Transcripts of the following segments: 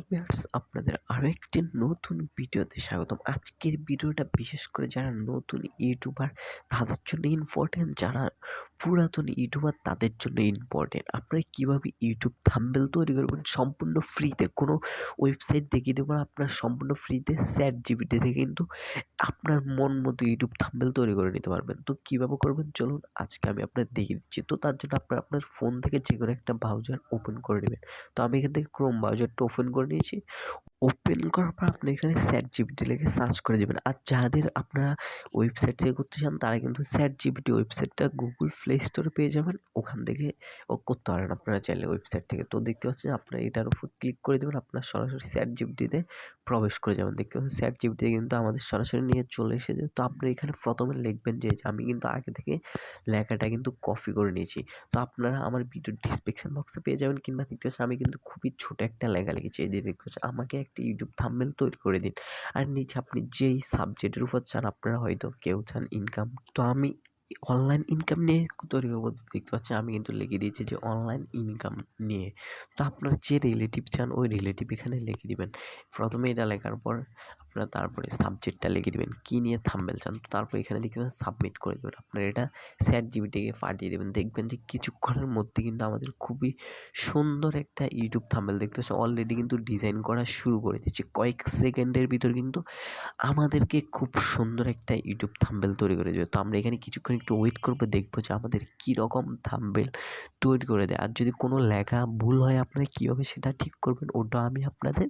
Viewers আপনাদের আরও একটি নতুন ভিডিওতে স্বাগতম। আজকের ভিডিওটা বিশেষ করে যারা নতুন ইউটিউবার, তাদের জন্য ইম্পর্টেন্ট যারা পুরাতন ইউটিউবার, তাদের জন্য ইম্পর্টেন্ট আপনারা কীভাবে ইউটিউব থাম্বেল তৈরি করবেন, সম্পূর্ণ ফ্রিতে কোনো ওয়েবসাইট দেখিয়ে দেবো না, আপনার সম্পূর্ণ ফ্রিতে স্যাট জিবিটিতে কিন্তু আপনার মন মতো ইউটিউব থাম্বেল তৈরি করে নিতে পারবেন। তো কীভাবে করবেন? চলুন, আজকে আমি আপনার দেখিয়ে দিচ্ছি। তো তার জন্য আপনার আপনার ফোন থেকে যে কোনো একটা ব্রাউজার ওপেন করে নেবেন। তো আমি এখান থেকে ক্রোম ব্রাউজারটা ওপেন করে নিয়েছি। ওপেন করার পর আপনি এখানে স্যাট জিবিটি লিখে সার্চ করে দেবেন আর যাদের আপনারা ওয়েবসাইট থেকে করতে চান, তারা কিন্তু স্যাট জিপিটি ওয়েবসাইটটা গুগল প্লে স্টোরে পেয়ে যাবেন। ওখান থেকে ও করতে পারেন আপনারা চাইলে ওয়েবসাইট থেকে। তো দেখতে পাচ্ছেন, আপনারা এটার উপর ক্লিক করে দেবেন, আপনার সরাসরি স্যাট জিবিটিতে প্রবেশ করে যাবেন। দেখতে পাচ্ছেন স্যাট জিবিটিতে কিন্তু আমাদের সরাসরি নিয়ে চলে এসেছে। তো আপনি এখানে প্রথমে লিখবেন যে আমি কিন্তু আগে থেকে লেখাটা কিন্তু কপি করে নিয়েছি। তো আপনারা আমার ভিডিও ডিসক্রিপশন বক্সে পেয়ে যাবেন কিংবা দেখতে পাচ্ছেন আমি কিন্তু খুবই ছোটো একটা লেখা লিখেছি। এই দেখতে পাচ্ছেন, আমাকে একটা ইউটিউব থাম্বনেল তৈরি করে দিন। আর নিচে আপনি যেই সাবজেক্টের উপর চান, আপনারা হয়তো কেউ চান ইনকাম তো আমি অনলাইন ইনকাম নিয়ে তৈরি করব দেখতে পাচ্ছি আমি কিন্তু লিখে দিয়েছি যে অনলাইন ইনকাম নিয়ে। তো আপনার যে রিলেটিভ চান, ওই রিলেটিভ এখানে লিখে দিবেন। প্রথমে এটা লেখার পর আপনারা তারপরে সাবজেক্টটা লিখে দিবেন। কী নিয়ে থাম্বেল চান? তো তারপর এখানে লিখে দেবেন সাবমিট করে দেবেন। আপনারা এটা স্যাট জিবিটিকে পাঠিয়ে দেবেন। দেখবেন যে কিছুক্ষণের মধ্যে কিন্তু আমাদের খুবই সুন্দর একটা ইউটিউব থাম্বেল দেখতে পাচ্ছেন অলরেডি কিন্তু ডিজাইন করা শুরু করে দিচ্ছে কয়েক সেকেন্ডের ভিতর কিন্তু আমাদেরকে খুব সুন্দর একটা ইউটিউব থাম্বেল তৈরি করে দেবে। তো আমরা এখানে কিছুক্ষণ একটু ওয়েট করব, দেখব যে আমাদের কীরকম থাম্বেল তৈরি করে দেয়। আর যদি কোনো লেখা ভুল হয়, আপনারা কীভাবে সেটা ঠিক করবেন, ওটা আমি আপনাদের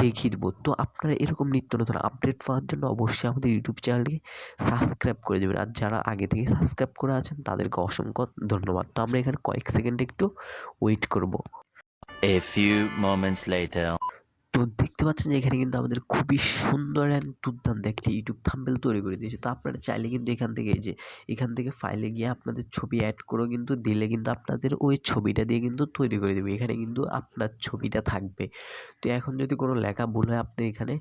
দেখিয়ে দেবো। তো আপনারা এরকম নিত্য নতুন আপডেট পাওয়ার জন্য অবশ্যই আমাদের ইউটিউব চ্যানেলটিকে সাবস্ক্রাইব করে দেবেন। আর যারা আগে থেকে সাবস্ক্রাইব করে আছেন তাদেরকে অসংখ্য ধন্যবাদ। তো আমরা এখানে কয়েক সেকেন্ড একটু ওয়েট করব। A few moments later. তো দেখতে পাচ্ছেন যে এখানে কিন্তু আমাদের খুবই সুন্দর অ্যান্ড দুর্দান্ত একটি ইউটিউব থাম্বেল তৈরি করে দিয়েছে। তো আপনারা চাইলে কিন্তু এখান থেকে এই যে এখান থেকে ফাইলে গিয়ে আপনাদের ছবি অ্যাড করেও কিন্তু দিলে কিন্তু আপনাদের ওই ছবিটা দিয়ে কিন্তু তৈরি করে দেবে। এখানে কিন্তু আপনার ছবিটা থাকবে। তো এখন যদি কোনো লেখা ভুল হয় আপনি এখানে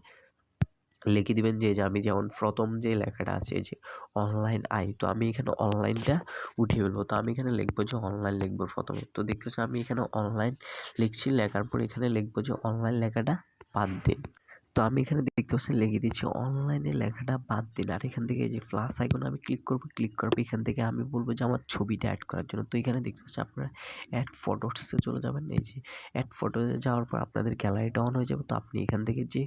লিখে দিবেন যে আমি যেমন প্রথম যে লেখাটা আছে যে অনলাইন আই তো আমি এখানে অনলাইনটা উঠিয়ে ফেলব। তো আমি এখানে লিখব যে অনলাইন লিখব প্রথমে। তো দেখতেছি আমি এখানে অনলাইন লিখছি, লেখার পর এখানে লিখব যে অনলাইন লেখাটা বাদ দিন তো আমি এখানে দেখতে পাচ্ছি লিখে দিচ্ছি অনলাইনে লেখাটা বাদ দিন। আর এখান থেকে যে প্লাস আইকনে আমি ক্লিক করব ক্লিক করব এখান থেকে আমি বলব যে আমার ছবিটা অ্যাড করার জন্য। তো এখানে দেখতে পাচ্ছি আপনারা অ্যাড ফটোসে চলে যাবেন। এই যে অ্যাড ফটোতে যাওয়ার পর আপনাদের গ্যালারিটা অন হয়ে যাবে। তো আপনি এখান থেকে যে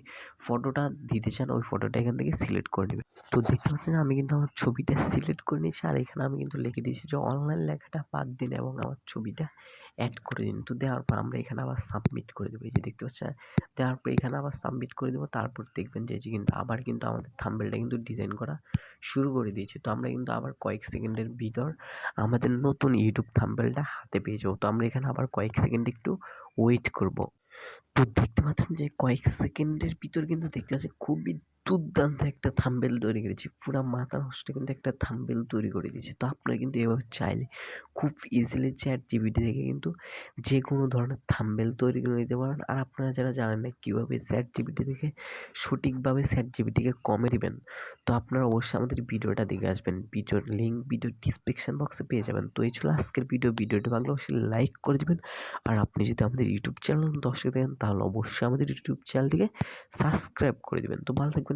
ফটোটা দিতে চান, ওই ফটোটা এখান থেকে সিলেক্ট করে নেবেন। তো দেখতে পাচ্ছেন আমি কিন্তু আমার ছবিটা সিলেক্ট করে নিয়েছি আর এখানে আমি কিন্তু লিখে দিয়েছি যে অনলাইন লেখাটা বাদ দিন এবং আমার ছবিটা অ্যাড করে দিন। তো দেওয়ার পর আমরা এখানে আবার সাবমিট করে দেবো। এই যে দেখতে পাচ্ছেন, দেওয়ার পর এখানে আবার সাবমিট করে দেবো, তারপর দেখবেন যে কিন্তু আবার কিন্তু আমাদের থাম্বেলটা কিন্তু ডিজাইন করা শুরু করে দিয়েছে। তো আমরা কিন্তু আবার কয়েক সেকেন্ডের ভিতর আমাদের নতুন ইউটিউব থাম্বেলটা হাতে পেয়ে যাব। তো আমরা এখানে আবার কয়েক সেকেন্ড একটু ওয়েট করব। তো দেখতে পাচ্ছেন যে কয়েক সেকেন্ডের ভিতর কিন্তু দেখতে পাচ্ছেন খুবই দুর্দান্ত একটা থাম্বেল তৈরি করেছি। পুরো মাথার নষ্ট কিন্তু একটা থাম্বেল তৈরি করে দিয়েছে। তো আপনারা কিন্তু এভাবে চাইলে খুব ইজিলি চ্যাট জিবিটি থেকে কিন্তু যে কোনো ধরনের থাম্বেল তৈরি করে নিতে পারেন। আর আপনারা যারা জানেন না কীভাবে চ্যাট জিবিটি থেকে সঠিকভাবে চ্যাট জিবিটিকে কমে দিবেন, তো আপনারা অবশ্যই আমাদের ভিডিওটা দেখে আসবেন। ভিডিওর লিঙ্ক ভিডিও ডিসক্রিপশন বক্সে পেয়ে যাবেন। তো এই ছিল আজকের ভিডিও ভিডিওটি ভালো অবশ্যই লাইক করে দেবেন। আর আপনি যদি আমাদের ইউটিউব চ্যানেল দর্শক দেখেন, তাহলে অবশ্যই আমাদের ইউটিউব চ্যানেলটিকে সাবস্ক্রাইব করে দেবেন। তো ভালো থাকবেন।